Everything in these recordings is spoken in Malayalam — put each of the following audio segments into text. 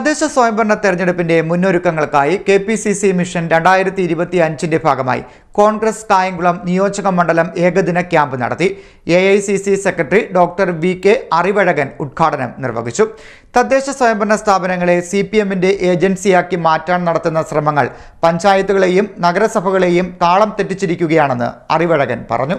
തദ്ദേശ സ്വയംഭരണ തെരഞ്ഞെടുപ്പിന്റെ മുന്നൊരുക്കങ്ങൾക്കായി K P C C mission രണ്ടായിരത്തി ഇരുപത്തി അഞ്ചിന്റെ ഭാഗമായി കോൺഗ്രസ് കായംകുളം നിയോജക മണ്ഡലം ഏകദിന ക്യാമ്പ് നടത്തി A I C C secretary doctor V K Arivazhagan ഉദ്ഘാടനം നിർവഹിച്ചു. തദ്ദേശ സ്വയംഭരണ സ്ഥാപനങ്ങളെ സി പി എമ്മിന്റെ ഏജൻസിയാക്കി മാറ്റാൻ നടത്തുന്ന ശ്രമങ്ങൾ പഞ്ചായത്തുകളെയും നഗരസഭകളെയും താളം തെറ്റിച്ചിരിക്കുകയാണെന്ന് അറിവഴകൻ പറഞ്ഞു.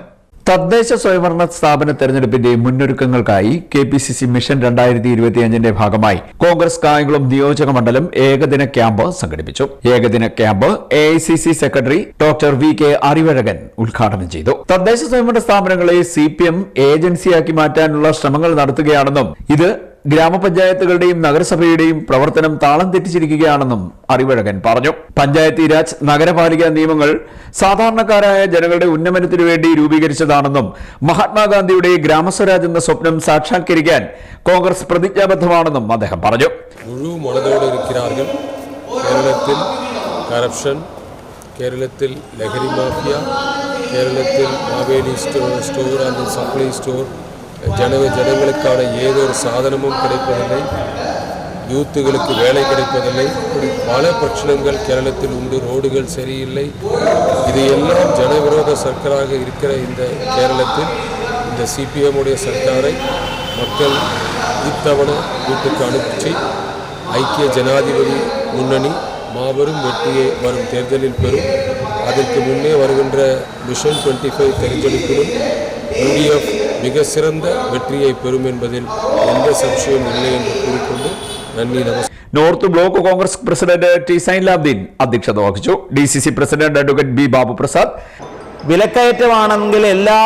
തദ്ദേശ സ്വയംഭരണ സ്ഥാപന തെരഞ്ഞെടുപ്പിന്റെ മുന്നൊരുക്കങ്ങൾക്കായി K P C C mission രണ്ടായിരത്തി ഇരുപത്തിയഞ്ചിന്റെ ഭാഗമായി കോൺഗ്രസ് കായംകുളം നിയോജക മണ്ഡലം ഏകദിന ക്യാമ്പ് സംഘടിപ്പിച്ചു. ഏകദിന camp A secretary doctor V K Arivazhagan ഉദ്ഘാടനം ചെയ്തു. തദ്ദേശ സ്വയംഭരണ സ്ഥാപനങ്ങളെ സി ഏജൻസിയാക്കി മാറ്റാനുള്ള ശ്രമങ്ങൾ നടത്തുകയാണെന്നും ഇത് ഗ്രാമപഞ്ചായത്തുകളുടെയും നഗരസഭയുടെയും പ്രവർത്തനം താളം തെറ്റിച്ചിരിക്കുകയാണെന്നും അറിവഴകൻ പറഞ്ഞു. പഞ്ചായത്തി രാജ് നഗരപാലിക നിയമങ്ങൾ സാധാരണക്കാരായ ജനങ്ങളുടെ ഉന്നമനത്തിനു വേണ്ടി രൂപീകരിച്ചതാണെന്നും മഹാത്മാഗാന്ധിയുടെ ഗ്രാമസ്വരാജ് എന്ന സ്വപ്നം സാക്ഷാത്കരിക്കാൻ കോൺഗ്രസ് പ്രതിജ്ഞാബദ്ധമാണെന്നും അദ്ദേഹം പറഞ്ഞു. കേരളത്തിൽ കറപ്ഷൻ കേരളത്തിൽ ലഹരി മാഫിയ കേരളത്തിൽ Maveli store store and supply store ஜனவ ஜன ஜனங்களுக்கான ஏதோ ஒரு சாதனமும் கிடைப்பதில்லை. யூத்துகளுக்கு வேலை கிடைப்பதில்லை. இப்படி பல பிரச்சனைகள் கேரளத்தில் உண்டு. ரோடுகள் சரியில்லை. இது எல்லாம் ஜனவிரோத சர்க்காராக இருக்கிற இந்த கேரளத்தில் இந்த சிபிஎம் உடைய சர்க்காரை மக்கள் இத்தவணை வீட்டுக்கு அனுப்பிச்சு ஐக்கிய ஜனாதிபதி முன்னணி மாபெரும் வெற்றியை வரும் தேர்தலில் பெறும். அதற்கு முன்னே வருகின்ற மிஷன் டுவெண்ட்டி ஃபைவ் தெரிஞ்செடுப்பிலும் யூடிஎஃப் மிக சிறந்த வெற்றியை பெறும் என்பதில் எந்த சம்சயம் இல்லை என்று கூறிக்கொண்டு நன்றி நமஸ்காரம் north block Congress president T Zainulabdeen അധ്യക്ഷത വഹിച്ചു D C C president advocate B Babu Prasad വിലക്കയറ്റമാണെങ്കിൽ എല്ലാ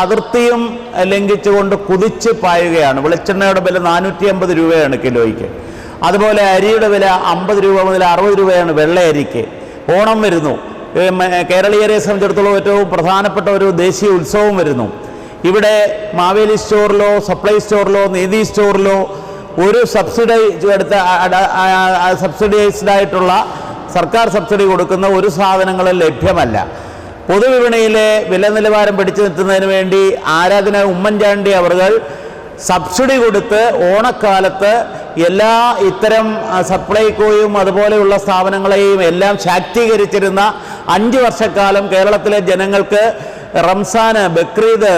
അതിർത്തിയും ലംഘിച്ചുകൊണ്ട് കുതിച്ച് പായുകയാണ് വെളിച്ചെണ്ണയുടെ വില നാനൂറ്റി അമ്പത് രൂപയാണ് കിലോയ്ക്ക് അതുപോലെ അരിയുടെ വില അമ്പത് രൂപ മുതൽ അറുപത് രൂപയാണ് വെള്ള അരിക്ക് ഓണം വരുന്നു ഏ, മ- കേരളീയരെ സംബന്ധിച്ചിടത്തോളം ഏറ്റവും പ്രധാനപ്പെട്ട ഒരു ദേശീയ ഉത്സവം വരുന്നു ഇവിടെ മാവേലി സ്റ്റോറിലോ സപ്ലൈ സ്റ്റോറിലോ നീതി സ്റ്റോറിലോ ഒരു സബ്സിഡി എടുത്ത സബ്സിഡൈസ്ഡ് ആയിട്ടുള്ള സർക്കാർ സബ്സിഡി കൊടുക്കുന്ന ഒരു സാധനങ്ങളും ലഭ്യമല്ല. പൊതുവിപണിയിലെ വില നിലവാരം പിടിച്ചു നിർത്തുന്നതിന് വേണ്ടി ആരാധന ഉമ്മൻചാണ്ടി അവർകൾ സബ്സിഡി കൊടുത്ത് ഓണക്കാലത്ത് എല്ലാ ഇത്തരം സപ്ലൈകോയും അതുപോലെയുള്ള സ്ഥാപനങ്ങളെയും എല്ലാം ശാക്തീകരിച്ചിരുന്ന അഞ്ച് വർഷക്കാലം കേരളത്തിലെ ജനങ്ങൾക്ക് റംസാന് ബക്രീദ്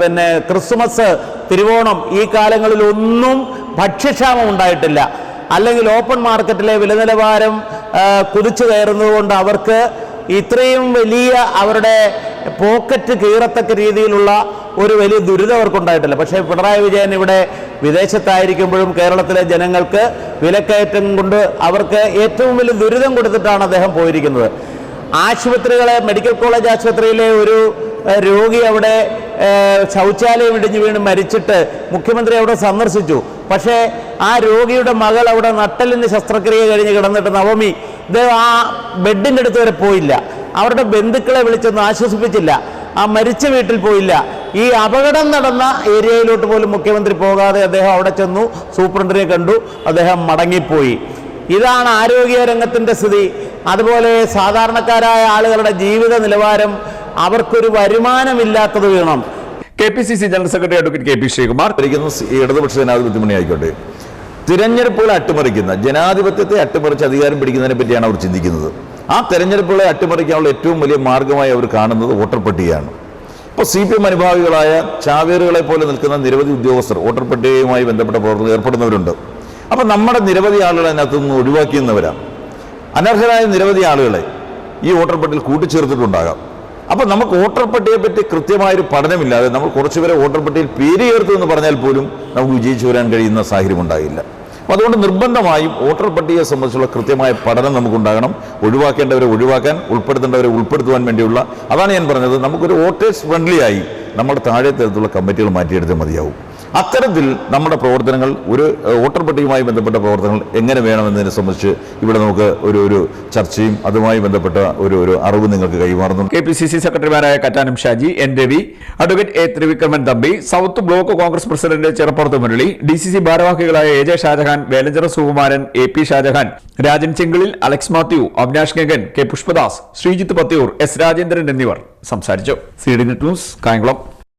പിന്നെ ക്രിസ്മസ് തിരുവോണം ഈ കാലങ്ങളിലൊന്നും ഭക്ഷ്യക്ഷാമം ഉണ്ടായിട്ടില്ല. അല്ലെങ്കിൽ ഓപ്പൺ മാർക്കറ്റിലെ വില നിലവാരം കുതിച്ചു കയറുന്നതുകൊണ്ട് അവർക്ക് ഇത്രയും വലിയ അവരുടെ പോക്കറ്റ് കീറത്തക്ക രീതിയിലുള്ള ഒരു വലിയ ദുരിതം അവർക്കുണ്ടായിട്ടില്ല. പക്ഷേ പിണറായി വിജയൻ ഇവിടെ വിദേശത്തായിരിക്കുമ്പോഴും കേരളത്തിലെ ജനങ്ങൾക്ക് വിലക്കയറ്റം കൊണ്ട് അവർക്ക് ഏറ്റവും വലിയ ദുരിതം കൊടുത്തിട്ടാണ് അദ്ദേഹം പോയിരിക്കുന്നത്. ആശുപത്രികളെ മെഡിക്കൽ കോളേജ് ആശുപത്രിയിലെ ഒരു രോഗി അവിടെ ശൗചാലയം ഇടിഞ്ഞു വീണ് മരിച്ചിട്ട് മുഖ്യമന്ത്രി അവിടെ സന്ദർശിച്ചു. പക്ഷേ ആ രോഗിയുടെ മകൾ അവിടെ നട്ടലിന് ശസ്ത്രക്രിയ കഴിഞ്ഞ് കിടന്നിട്ട് നവമി ഇദ്ദേഹം ആ ബെഡിന്റെ അടുത്ത് വരെ പോയില്ല. അവരുടെ ബന്ധുക്കളെ വിളിച്ചൊന്നും ആശ്വസിപ്പിച്ചില്ല. ആ മരിച്ച വീട്ടിൽ പോയില്ല. ഈ അപകടം നടന്ന ഏരിയയിലോട്ട് പോലും മുഖ്യമന്ത്രി പോകാതെ അദ്ദേഹം അവിടെ ചെന്നു. സൂപ്രണ്ടിനെ കണ്ടു. അദ്ദേഹം മടങ്ങിപ്പോയി. ഇതാണ് ആരോഗ്യ രംഗത്തിന്റെ സ്ഥിതി. അതുപോലെ സാധാരണക്കാരായ ആളുകളുടെ ജീവിത നിലവാരം അവർക്കൊരു വരുമാനമില്ലാത്തത് വേണം. K P C C general secretary advocate K P Sreekumar ഇടതുപക്ഷ ജനാധിപത്യ മുന്നണി ആയിക്കോട്ടെ തിരഞ്ഞെടുപ്പുകളെ അട്ടിമറിക്കുന്ന ജനാധിപത്യത്തെ അട്ടിമറിച്ച് അധികാരം പിടിക്കുന്നതിനെ പറ്റിയാണ് അവർ ചിന്തിക്കുന്നത്. ആ തെരഞ്ഞെടുപ്പുകളെ അട്ടിമറിക്കാനുള്ള ഏറ്റവും വലിയ മാർഗമായി അവർ കാണുന്നത് വോട്ടർ പട്ടികയാണ്. ഇപ്പോൾ സി പി എം അനുഭാവികളായ ചാവേറുകളെ പോലെ നിൽക്കുന്ന നിരവധി ഉദ്യോഗസ്ഥർ വോട്ടർ പട്ടികയുമായി ബന്ധപ്പെട്ട പ്രവർത്തനം ഏർപ്പെടുന്നവരുണ്ട്. അപ്പം നമ്മുടെ നിരവധി ആളുകളെ അതിനകത്ത് നിന്ന് ഒഴിവാക്കിയെന്നവരാണ്. അനർഹരായ നിരവധി ആളുകളെ ഈ വോട്ടർ പട്ടികയിൽ കൂട്ടിച്ചേർത്തിട്ടുണ്ടാകാം. അപ്പോൾ നമുക്ക് വോട്ടർ പട്ടിയെ പറ്റി കൃത്യമായൊരു പഠനമില്ലാതെ നമ്മൾ കുറച്ചുപേരെ വോട്ടർ പട്ടികയിൽ പേര് ചേർത്തു എന്ന് പറഞ്ഞാൽ പോലും നമുക്ക് വിജയിച്ചു വരാൻ കഴിയുന്ന സാഹചര്യം ഉണ്ടാകില്ല അപ്പോൾ അതുകൊണ്ട് നിർബന്ധമായും വോട്ടർ പട്ടികയെ സംബന്ധിച്ചുള്ള കൃത്യമായ പഠനം നമുക്കുണ്ടാകണം. ഒഴിവാക്കേണ്ടവരെ ഒഴിവാക്കാൻ ഉൾപ്പെടുത്തേണ്ടവരെ ഉൾപ്പെടുത്തുവാൻ വേണ്ടിയുള്ള അതാണ് ഞാൻ പറഞ്ഞത്. നമുക്കൊരു വോട്ടേഴ്സ് ഫ്രണ്ട്ലി ആയി നമ്മുടെ താഴെ തരത്തിലുള്ള കമ്മിറ്റികൾ മാറ്റിയെടുത്താൽ മതിയാവും. അത്തരത്തിൽ നമ്മുടെ പ്രവർത്തനങ്ങൾ ഒരു വോട്ടർ പട്ടികയുമായി ബന്ധപ്പെട്ട പ്രവർത്തനങ്ങൾ എങ്ങനെ വേണമെന്നതിനെ സംബന്ധിച്ച് ഇവിടെ നമുക്ക് ഒരു ഒരു ചർച്ചയും അതുമായി ബന്ധപ്പെട്ട ഒരു ഒരു അറിവ് നിങ്ങൾക്ക് കൈമാറുന്നു കെ പി സി സി സെക്രട്ടറിമാരായ Kattanam Shaji N Ravi advocate A Thrivikraman Thampi south block Congress president Cheruppurathu Murali D C C ഭാരവാഹികളായ A J Shajahan Velanchira Sukumaran A P Shajahan Rajan ചെങ്കിളിൽ Alex Mathew Avinash Gangan K Pushpadas Sreejith Pathiyoor S Rajendran എന്നിവർ സംസാരിച്ചു. C D net news Kayamkulam.